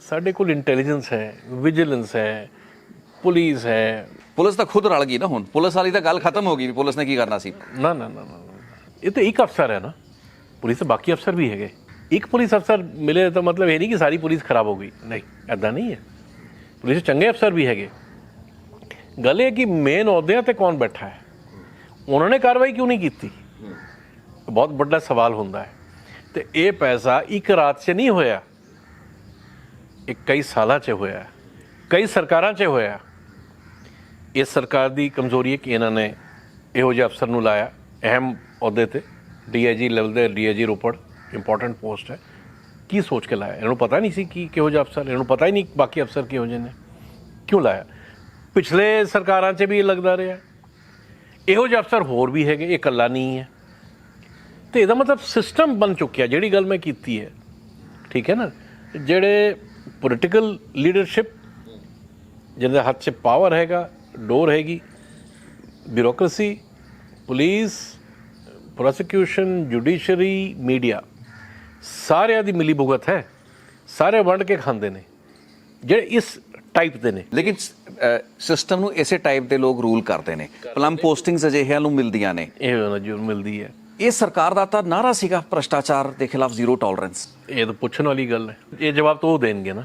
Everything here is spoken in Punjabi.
ਸਾਡੇ ਕੋਲ ਇੰਟੈਲੀਜੈਂਸ ਹੈ ਵਿਜੀਲੈਂਸ ਹੈ ਪੁਲਿਸ ਹੈ। ਪੁਲਿਸ ਤਾਂ ਖੁਦ ਰਲ ਗਈ ਨਾ ਹੁਣ। ਪੁਲਿਸ ਵਾਲੀ ਤਾਂ ਗੱਲ ਖਤਮ ਹੋ ਗਈ ਵੀ ਪੁਲਿਸ ਨੇ ਕੀ ਕਰਨਾ ਸੀ। ਨਾ ਨਾ ਨਾ। ਇਹ ਤਾਂ ਇੱਕ ਅਫਸਰ ਹੈ ਨਾ। ਪੁਲਿਸ ਦੇ ਬਾਕੀ ਅਫਸਰ ਵੀ ਹੈਗੇ। ਇੱਕ ਪੁਲਿਸ ਅਫਸਰ ਮਿਲੇ ਤਾਂ ਮਤਲਬ ਇਹ ਨਹੀਂ ਕਿ ਸਾਰੀ ਪੁਲਿਸ ਖਰਾਬ ਹੋ ਗਈ। ਨਹੀਂ ਐਦਾਂ ਨਹੀਂ ਹੈ। ਪੁਲਿਸ ਚੰਗੇ ਅਫਸਰ ਵੀ ਹੈਗੇ। ਗੱਲ ਇਹ ਕਿ ਮੇਨ ਅਹੁਦਿਆਂ ਤੇ ਕੌਣ ਬੈਠਾ ਹੈ? ਉਹਨਾਂ ਨੇ ਕਾਰਵਾਈ ਕਿਉਂ ਨਹੀਂ ਕੀਤੀ? ਬਹੁਤ ਵੱਡਾ ਸਵਾਲ ਹੁੰਦਾ ਹੈ। ਤੇ ਇਹ ਪੈਸਾ ਇੱਕ ਰਾਤ 'ਚ ਨਹੀਂ ਹੋਇਆ। ਇਹ ਕਈ ਸਾਲਾਂ 'ਚ ਹੋਇਆ ਕਈ ਸਰਕਾਰਾਂ 'ਚ ਹੋਇਆ ਇਸ ਸਰਕਾਰ ਦੀ ਕਮਜ਼ੋਰੀ ਹੈ ਕਿ ਇਹਨਾਂ ਨੇ ਇਹੋ ਜਿਹੇ ਅਫਸਰ ਨੂੰ ਲਾਇਆ, ਅਹਿਮ ਅਹੁਦੇ ਤੇ ਡੀਆਈਜੀ ਲੈਵਲ ਦੇ ਡੀਆਈਜੀ ਰੋਪੜ ਇੰਪੋਰਟੈਂਟ ਪੋਸਟ ਹੈ। ਕੀ ਸੋਚ ਕੇ ਲਾਇਆ? ਇਹਨਾਂ ਨੂੰ ਪਤਾ ਨਹੀਂ ਸੀ ਕਿ ਕਿਹੋ ਜਿਹਾ ਅਫਸਰ, ਇਹਨਾਂ ਨੂੰ ਪਤਾ ਹੀ ਨਹੀਂ ਬਾਕੀ ਅਫਸਰ ਕਿਹੋ ਜਿਹੇ ਨੇ। ਕਿਉਂ ਲਾਇਆ? ਪਿਛਲੇ ਸਰਕਾਰਾਂ 'ਚ ਵੀ ਇਹ ਲੱਗਦਾ ਰਿਹਾ। ਇਹੋ ਜਿਹੇ ਅਫਸਰ ਹੋਰ ਵੀ ਹੈਗੇ, ਇਹ ਇਕੱਲਾ ਨਹੀਂ ਹੈ। ਤੇ ਇਹਦਾ ਮਤਲਬ ਸਿਸਟਮ ਬਣ ਚੁੱਕਿਆ, ਜਿਹੜੀ ਗੱਲ ਮੈਂ ਕੀਤੀ ਹੈ। ਠੀਕ ਹੈ ਨਾ? ਜਿਹੜੇ ਪੋਲੀਟੀਕਲ ਲੀਡਰਸ਼ਿਪ ਜਿਹਦੇ ਹੱਥ 'ਚ ਪਾਵਰ ਹੈਗਾ ਡੋਰ ਹੈਗੀ bureaucracy police prosecution judiciary media ਸਾਰਿਆਂ ਦੀ ਮਿਲੀ ਭੁਗਤ ਹੈ। ਸਾਰੇ ਵੰਡ ਕੇ ਖਾਂਦੇ ਨੇ ਜਿਹੜੇ ਇਸ ਟਾਈਪ ਦੇ ਨੇ। ਲੇਕਿਨ ਸਿਸਟਮ ਨੂੰ ਇਸੇ ਟਾਈਪ ਦੇ ਲੋਕ ਰੂਲ ਕਰਦੇ ਨੇ। ਪਲਮ ਪੋਸਟਿੰਗਸ ਅਜਿਹਿਆਂ ਨੂੰ ਮਿਲਦੀਆਂ ਨੇ। ਇਹ ਉਹਨਾਂ ਜੋ ਮਿਲਦੀ ਹੈ। ਇਹ ਸਰਕਾਰ ਦਾ ਤਾਂ ਨਾਰਾ ਸੀਗਾ ਭ੍ਰਸ਼ਟਾਚਾਰ ਦੇ ਖਿਲਾਫ ਜ਼ੀਰੋ ਟੋਲਰੈਂਸ ਇਹ ਤਾਂ ਪੁੱਛਣ ਵਾਲੀ ਗੱਲ ਹੈ। ਇਹ ਜਵਾਬ ਤਾਂ ਉਹ ਦੇਣਗੇ ਨਾ।